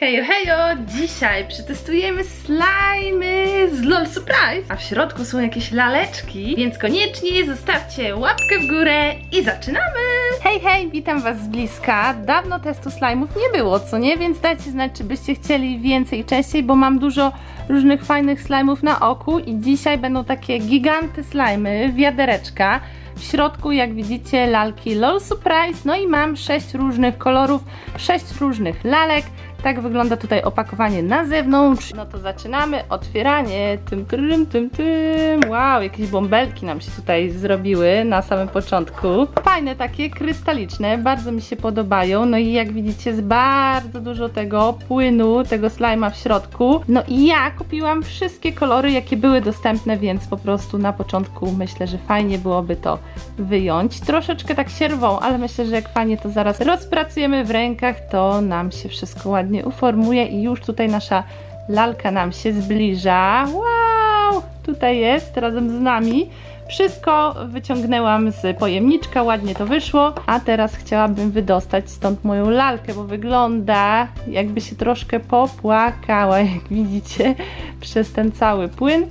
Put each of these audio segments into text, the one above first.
Hejo, hejo! Dzisiaj przetestujemy slajmy z LOL Surprise, a w środku są jakieś laleczki, więc koniecznie zostawcie łapkę w górę i zaczynamy! Hej, hej, witam was z bliska. Dawno testu slajmów nie było, co nie? Więc dajcie znać, czy byście chcieli więcej i częściej, bo mam dużo różnych fajnych slajmów na oku i dzisiaj będą takie giganty slajmy, wiadereczka. W środku, jak widzicie, lalki LOL Surprise, no i mam sześć różnych kolorów, sześć różnych lalek. Tak wygląda tutaj opakowanie na zewnątrz. No to zaczynamy. Otwieranie. Tym, tym, tym, tym. Wow, jakieś bąbelki nam się tutaj zrobiły na samym początku. Fajne takie, krystaliczne. Bardzo mi się podobają. No i jak widzicie, jest bardzo dużo tego płynu, tego slajma w środku. No i ja kupiłam wszystkie kolory, jakie były dostępne, więc po prostu na początku myślę, że fajnie byłoby to wyjąć. Troszeczkę tak sierwą, ale myślę, że jak fajnie to zaraz rozpracujemy w rękach, to nam się wszystko ładnie uformuje i już tutaj nasza lalka nam się zbliża. Wow! Tutaj jest razem z nami. Wszystko wyciągnęłam z pojemniczka, ładnie to wyszło, a teraz chciałabym wydostać stąd moją lalkę, bo wygląda jakby się troszkę popłakała, jak widzicie, przez ten cały płyn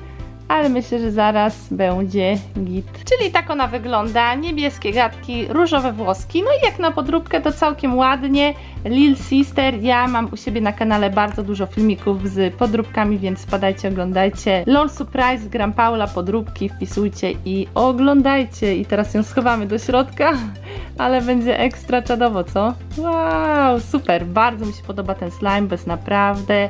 ale myślę, że zaraz będzie git. Czyli tak ona wygląda, niebieskie gadki, różowe włoski, no i jak na podróbkę to całkiem ładnie. Lil Sister, ja mam u siebie na kanale bardzo dużo filmików z podróbkami, więc wpadajcie, oglądajcie. LOL Surprise, Gram Paula, podróbki, wpisujcie i oglądajcie. I teraz ją schowamy do środka, ale będzie ekstra czadowo, co? Wow, super, bardzo mi się podoba ten slime, jest naprawdę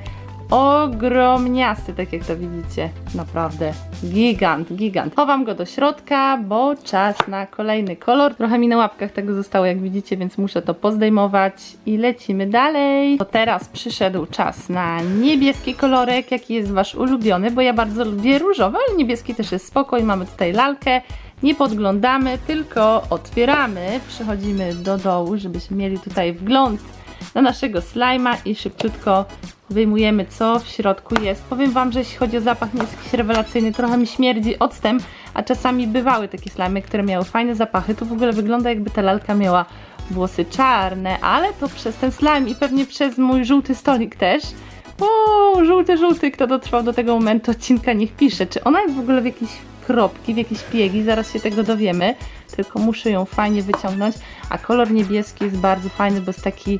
ogromniasty, tak jak to widzicie. Naprawdę gigant, gigant. Chowam go do środka, bo czas na kolejny kolor. Trochę mi na łapkach tego zostało, jak widzicie, więc muszę to pozdejmować i lecimy dalej. To teraz przyszedł czas na niebieski kolorek, jaki jest wasz ulubiony, bo ja bardzo lubię różowy, ale niebieski też jest spoko i mamy tutaj lalkę. Nie podglądamy, tylko otwieramy. Przechodzimy do dołu, żebyśmy mieli tutaj wgląd na naszego slajma i szybciutko wyjmujemy co w środku jest. Powiem Wam, że jeśli chodzi o zapach nie jest jakiś rewelacyjny, trochę mi śmierdzi octem, a czasami bywały takie slajmy, które miały fajne zapachy. Tu w ogóle wygląda jakby ta lalka miała włosy czarne, ale to przez ten slime i pewnie przez mój żółty stolik też. O, żółty, żółty, kto dotrwał do tego momentu odcinka, niech pisze, czy ona jest w ogóle w jakiejś kropki, w jakieś piegi, zaraz się tego dowiemy, tylko muszę ją fajnie wyciągnąć, a kolor niebieski jest bardzo fajny, bo jest taki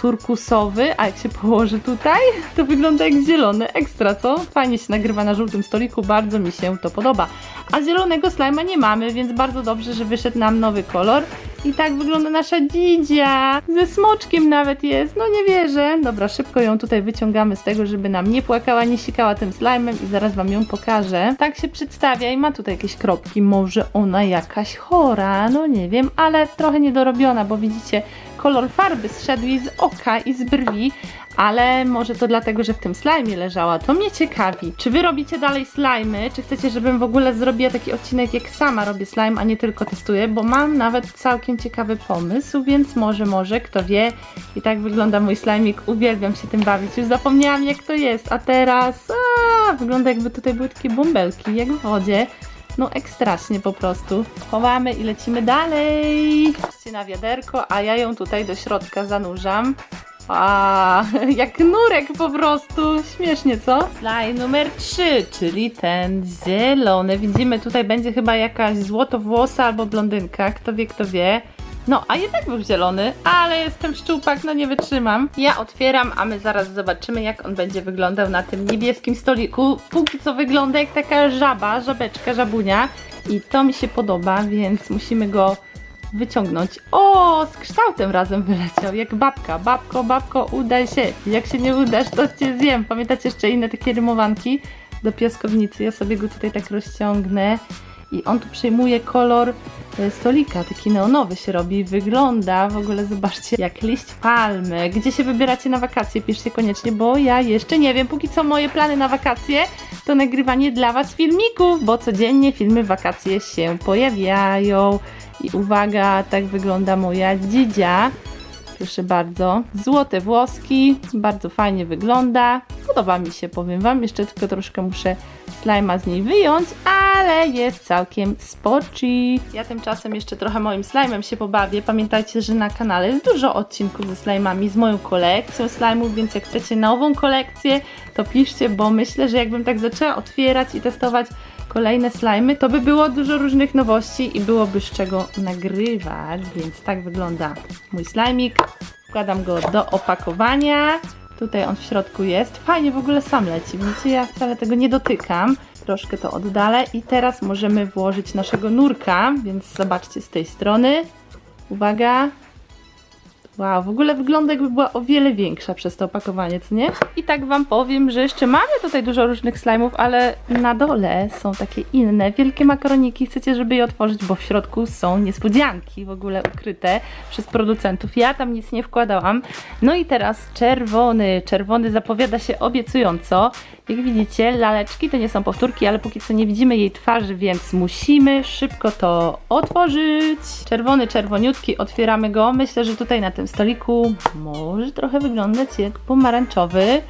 turkusowy, a jak się położy tutaj, to wygląda jak zielony. Ekstra, co? Fajnie się nagrywa na żółtym stoliku, bardzo mi się to podoba. A zielonego slajma nie mamy, więc bardzo dobrze, że wyszedł nam nowy kolor. I tak wygląda nasza dzidzia. Ze smoczkiem nawet jest. No nie wierzę. Dobra, szybko ją tutaj wyciągamy z tego, żeby nam nie płakała, nie sikała tym slajmem i zaraz wam ją pokażę. Tak się przedstawia i ma tutaj jakieś kropki. Może ona jakaś chora, no nie wiem, ale trochę niedorobiona, bo widzicie, kolor farby zszedł jej z oka i z brwi, ale może to dlatego, że w tym slajmie leżała. To mnie ciekawi. Czy wy robicie dalej slajmy? Czy chcecie, żebym w ogóle zrobiła taki odcinek, jak sama robię slime, a nie tylko testuję? Bo mam nawet całkiem ciekawy pomysł, więc może, może, kto wie. I tak wygląda mój slajmik. Uwielbiam się tym bawić. Już zapomniałam, jak to jest. A teraz... A, wygląda jakby tutaj były takie bąbelki, jak w wodzie. No ekstraśnie po prostu. Chowamy i lecimy dalej. Patrzcie na wiaderko, a ja ją tutaj do środka zanurzam. A, jak nurek po prostu. Śmiesznie, co? Slime numer 3, czyli ten zielony. Widzimy, tutaj będzie chyba jakaś złotowłosa albo blondynka. Kto wie, kto wie. No, a jednak był zielony, ale jestem szczupak, no nie wytrzymam. Ja otwieram, a my zaraz zobaczymy, jak on będzie wyglądał na tym niebieskim stoliku. Póki co wygląda jak taka żaba, żabeczka, żabunia. I to mi się podoba, więc musimy go wyciągnąć. O, z kształtem razem wyleciał, jak babka. Babko, babko, udaj się. Jak się nie udasz, to cię zjem. Pamiętacie jeszcze inne takie rymowanki do piaskownicy? Ja sobie go tutaj tak rozciągnę. I on tu przejmuje kolor e, stolika, taki neonowy się robi. Wygląda w ogóle, zobaczcie, jak liść palmy. Gdzie się wybieracie na wakacje? Piszcie koniecznie, bo ja jeszcze nie wiem. Póki co moje plany na wakacje to nagrywanie dla Was filmików, bo codziennie filmy wakacje się pojawiają. I uwaga, tak wygląda moja dzidzia. Proszę bardzo. Złote włoski, bardzo fajnie wygląda. Podoba mi się, powiem Wam. Jeszcze tylko troszkę muszę slajma z niej wyjąć, ale jest całkiem spoczy. Ja tymczasem jeszcze trochę moim slajmem się pobawię. Pamiętajcie, że na kanale jest dużo odcinków ze slajmami, z moją kolekcją slajmów, więc jak chcecie nową kolekcję, to piszcie, bo myślę, że jakbym tak zaczęła otwierać i testować kolejne slajmy, to by było dużo różnych nowości i byłoby z czego nagrywać, więc tak wygląda mój slajmik. Wkładam go do opakowania. Tutaj on w środku jest. Fajnie w ogóle sam leci. Widzicie, ja wcale tego nie dotykam. Troszkę to oddalę i teraz możemy włożyć naszego nurka, więc zobaczcie z tej strony. Uwaga. Wow, w ogóle wygląda jakby była o wiele większa przez to opakowanie, co nie? I tak Wam powiem, że jeszcze mamy tutaj dużo różnych slajmów, ale na dole są takie inne, wielkie makaroniki. Chcecie, żeby je otworzyć, bo w środku są niespodzianki w ogóle ukryte przez producentów. Ja tam nic nie wkładałam. No i teraz czerwony. Czerwony zapowiada się obiecująco. Jak widzicie, laleczki to nie są powtórki, ale póki co nie widzimy jej twarzy, więc musimy szybko to otworzyć. Czerwony, czerwoniutki, otwieramy go. Myślę, że tutaj na tym stoliku może trochę wyglądać jak pomarańczowy.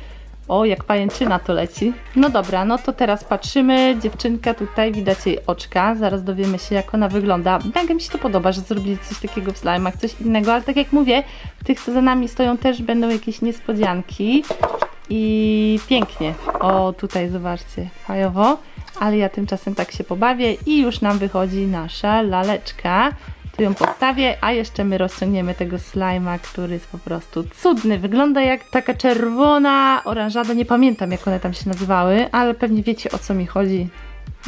O, jak pajęczyna to leci. No dobra, no to teraz patrzymy. Dziewczynka tutaj, widać jej oczka. Zaraz dowiemy się, jak ona wygląda. Mega mi się to podoba, że zrobili coś takiego w slime'ach, coś innego, ale tak jak mówię, w tych, co za nami stoją, też będą jakieś niespodzianki. I pięknie. O, tutaj zobaczcie, fajowo. Ale ja tymczasem tak się pobawię i już nam wychodzi nasza laleczka. Tu ją postawię, a jeszcze my rozciągniemy tego slajma, który jest po prostu cudny. Wygląda jak taka czerwona oranżada, nie pamiętam jak one tam się nazywały, ale pewnie wiecie o co mi chodzi.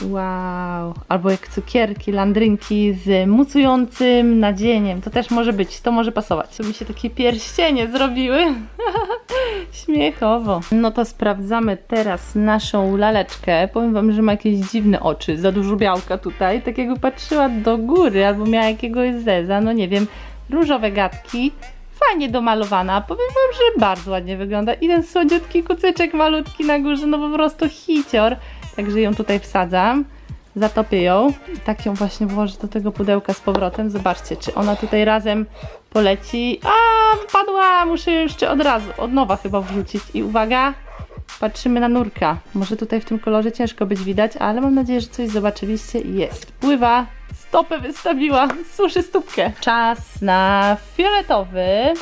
Wow, albo jak cukierki, landrynki z mucującym nadzieniem. To też może być, to może pasować. Tu mi się takie pierścienie zrobiły. Śmiechowo. No to sprawdzamy teraz naszą laleczkę. Powiem wam, że ma jakieś dziwne oczy, za dużo białka tutaj. Tak jakby patrzyła do góry albo miała jakiegoś zeza, no nie wiem. Różowe gadki. Fajnie domalowana. Powiem wam, że bardzo ładnie wygląda. I ten słodziutki kucyczek malutki na górze, no po prostu hicior. Także ją tutaj wsadzam. Zatopię ją i tak ją właśnie włożę do tego pudełka z powrotem. Zobaczcie, czy ona tutaj razem poleci. A, wypadła! Muszę ją jeszcze od razu, od nowa chyba wrzucić. I uwaga, patrzymy na nurka. Może tutaj w tym kolorze ciężko być widać, ale mam nadzieję, że coś zobaczyliście jest. Pływa, stopę wystawiła, suszy stópkę. Czas na fioletowy.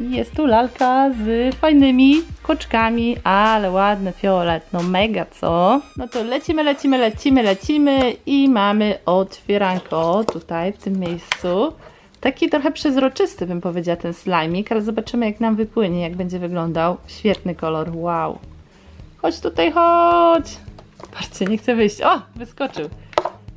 Jest tu lalka z fajnymi koczkami, ale ładny fiolet, no mega co? No to lecimy, lecimy, lecimy, lecimy i mamy otwieranko tutaj w tym miejscu. Taki trochę przezroczysty bym powiedziała ten slimik, ale zobaczymy jak nam wypłynie, jak będzie wyglądał. Świetny kolor, wow. Chodź tutaj, chodź. Patrzcie, nie chce wyjść. O, wyskoczył.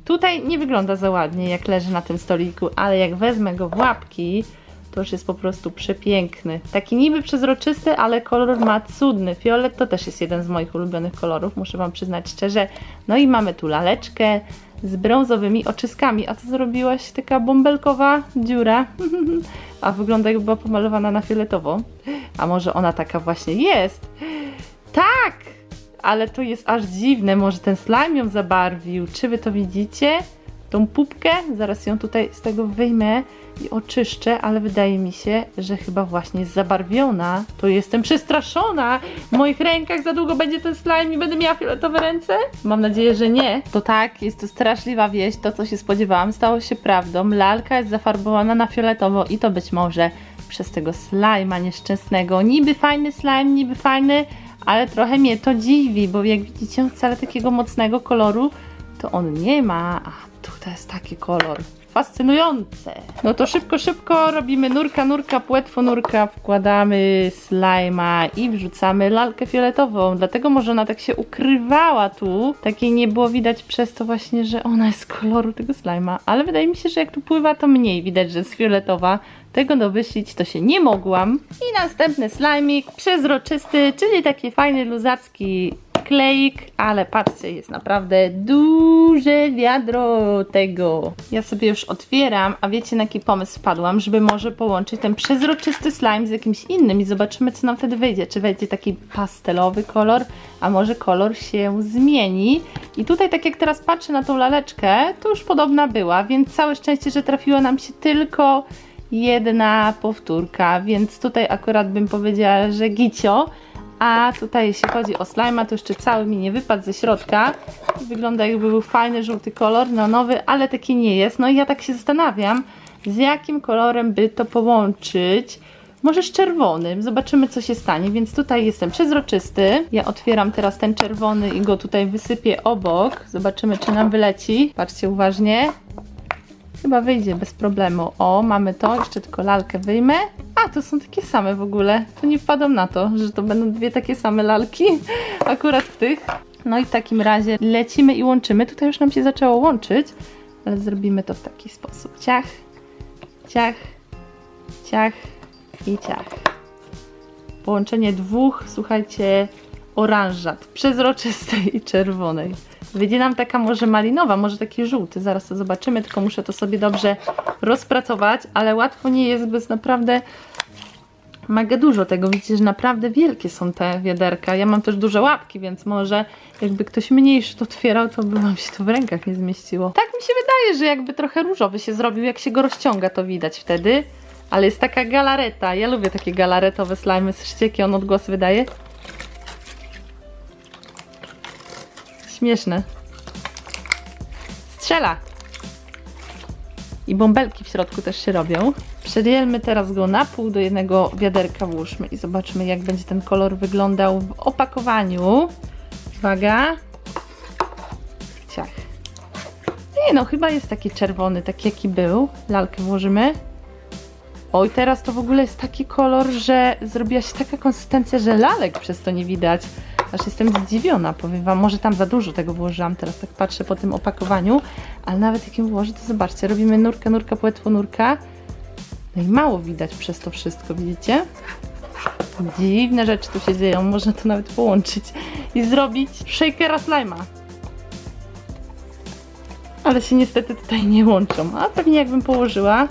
Tutaj nie wygląda za ładnie, jak leży na tym stoliku, ale jak wezmę go w łapki, to już jest po prostu przepiękny. Taki niby przezroczysty, ale kolor ma cudny. Fiolet to też jest jeden z moich ulubionych kolorów, muszę Wam przyznać szczerze. No i mamy tu laleczkę z brązowymi oczyskami. A co zrobiłaś? Taka bąbelkowa dziura. A wygląda jakby była pomalowana na fioletowo. A może ona taka właśnie jest? Tak! Ale to jest aż dziwne. Może ten slime ją zabarwił. Czy Wy to widzicie? Tą pupkę? Zaraz ją tutaj z tego wyjmę i oczyszczę, ale wydaje mi się, że chyba właśnie jest zabarwiona. To jestem przestraszona. W moich rękach za długo będzie ten slime i będę miała fioletowe ręce? Mam nadzieję, że nie. To tak, jest to straszliwa wieść. To, co się spodziewałam, stało się prawdą. Lalka jest zafarbowana na fioletowo i to być może przez tego slajma nieszczęsnego. Niby fajny slime, niby fajny, ale trochę mnie to dziwi, bo jak widzicie, wcale takiego mocnego koloru to on nie ma. Tutaj jest taki kolor. Fascynujące. No to szybko, szybko robimy nurka, nurka, płetwo nurka, wkładamy slajma i wrzucamy lalkę fioletową. Dlatego może ona tak się ukrywała tu. Takiej nie było widać przez to właśnie, że ona jest koloru tego slajma. Ale wydaje mi się, że jak tu pływa, to mniej widać, że jest fioletowa. Tego domyślić to się nie mogłam. I następny slajmik, przezroczysty, czyli taki fajny, luzacki kleik, ale patrzcie, jest naprawdę duże wiadro tego. Ja sobie już otwieram, a wiecie na jaki pomysł wpadłam, żeby może połączyć ten przezroczysty slime z jakimś innym i zobaczymy co nam wtedy wyjdzie. Czy wejdzie taki pastelowy kolor, a może kolor się zmieni. I tutaj tak jak teraz patrzę na tą laleczkę, to już podobna była, więc całe szczęście, że trafiła nam się tylko jedna powtórka, więc tutaj akurat bym powiedziała, że gicio. A tutaj jeśli chodzi o slajma, to jeszcze cały mi nie wypadł ze środka. Wygląda jakby był fajny żółty kolor, no nowy, ale taki nie jest. No i ja tak się zastanawiam, z jakim kolorem by to połączyć. Może z czerwonym, zobaczymy co się stanie, więc tutaj jestem przezroczysty. Ja otwieram teraz ten czerwony i go tutaj wysypię obok. Zobaczymy czy nam wyleci. Patrzcie uważnie. Chyba wyjdzie bez problemu. O, mamy to, jeszcze tylko lalkę wyjmę. A, to są takie same w ogóle. To nie wpadłam na to, że to będą dwie takie same lalki. Akurat w tych. No i w takim razie lecimy i łączymy. Tutaj już nam się zaczęło łączyć, ale zrobimy to w taki sposób. Ciach, ciach, ciach i ciach. Połączenie dwóch, słuchajcie, oranżat, przezroczystej i czerwonej. Wyjdzie nam taka może malinowa, może taki żółty, zaraz to zobaczymy, tylko muszę to sobie dobrze rozpracować, ale łatwo nie jest, bo jest naprawdę mega dużo tego. Widzicie, że naprawdę wielkie są te wiaderka. Ja mam też duże łapki, więc może jakby ktoś mniejszy to otwierał, to by wam się to w rękach nie zmieściło. Tak mi się wydaje, że jakby trochę różowy się zrobił, jak się go rozciąga, to widać wtedy. Ale jest taka galareta. Ja lubię takie galaretowe slimy. Słyszycie, jaki on odgłos wydaje? Śmieszne. Strzela! I bąbelki w środku też się robią. Przedzielmy teraz go na pół, do jednego wiaderka włóżmy i zobaczmy jak będzie ten kolor wyglądał w opakowaniu. Uwaga. Ciach. Nie no, chyba jest taki czerwony, taki jaki był. Lalkę włożymy. Oj, teraz to w ogóle jest taki kolor, że zrobiła się taka konsystencja, że lalek przez to nie widać. Aż jestem zdziwiona, powiem wam. Może tam za dużo tego włożyłam, teraz tak patrzę po tym opakowaniu, ale nawet jak ją włożę, to zobaczcie, robimy nurka, nurka, płetwo, nurka. No i mało widać przez to wszystko, widzicie? Dziwne rzeczy tu się dzieją, można to nawet połączyć i zrobić shakera slima. Ale się niestety tutaj nie łączą, a pewnie jakbym położyła,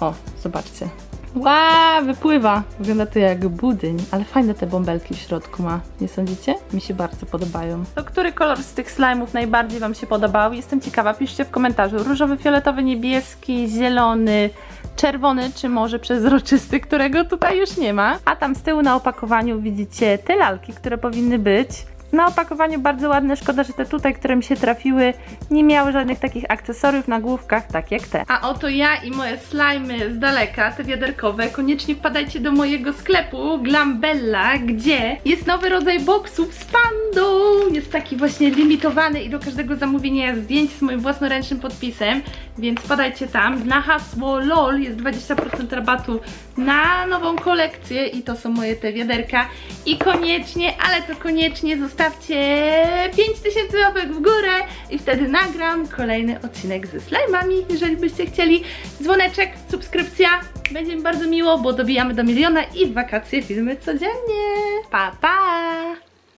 o, zobaczcie. Ła, wypływa. Wygląda to jak budyń, ale fajne te bąbelki w środku ma. Nie sądzicie? Mi się bardzo podobają. To który kolor z tych slime'ów najbardziej Wam się podobał? Jestem ciekawa. Piszcie w komentarzu. Różowy, fioletowy, niebieski, zielony, czerwony, czy może przezroczysty, którego tutaj już nie ma. A tam z tyłu na opakowaniu widzicie te lalki, które powinny być. Na opakowaniu bardzo ładne, szkoda, że te tutaj, które mi się trafiły, nie miały żadnych takich akcesoriów na główkach, tak jak te. A oto ja i moje slajmy z daleka, te wiaderkowe, koniecznie wpadajcie do mojego sklepu Glambella, gdzie jest nowy rodzaj boksów z pandą. Jest taki właśnie limitowany i do każdego zamówienia jest zdjęcie z moim własnoręcznym podpisem, więc wpadajcie tam. Na hasło LOL jest 20% rabatu na nową kolekcję i to są moje te wiaderka. I koniecznie, ale to koniecznie zostawcie 5000 łapek w górę i wtedy nagram kolejny odcinek ze slajmami, jeżeli byście chcieli. Dzwoneczek, subskrypcja, będzie mi bardzo miło, bo dobijamy do miliona i w wakacje filmy codziennie. Pa, pa!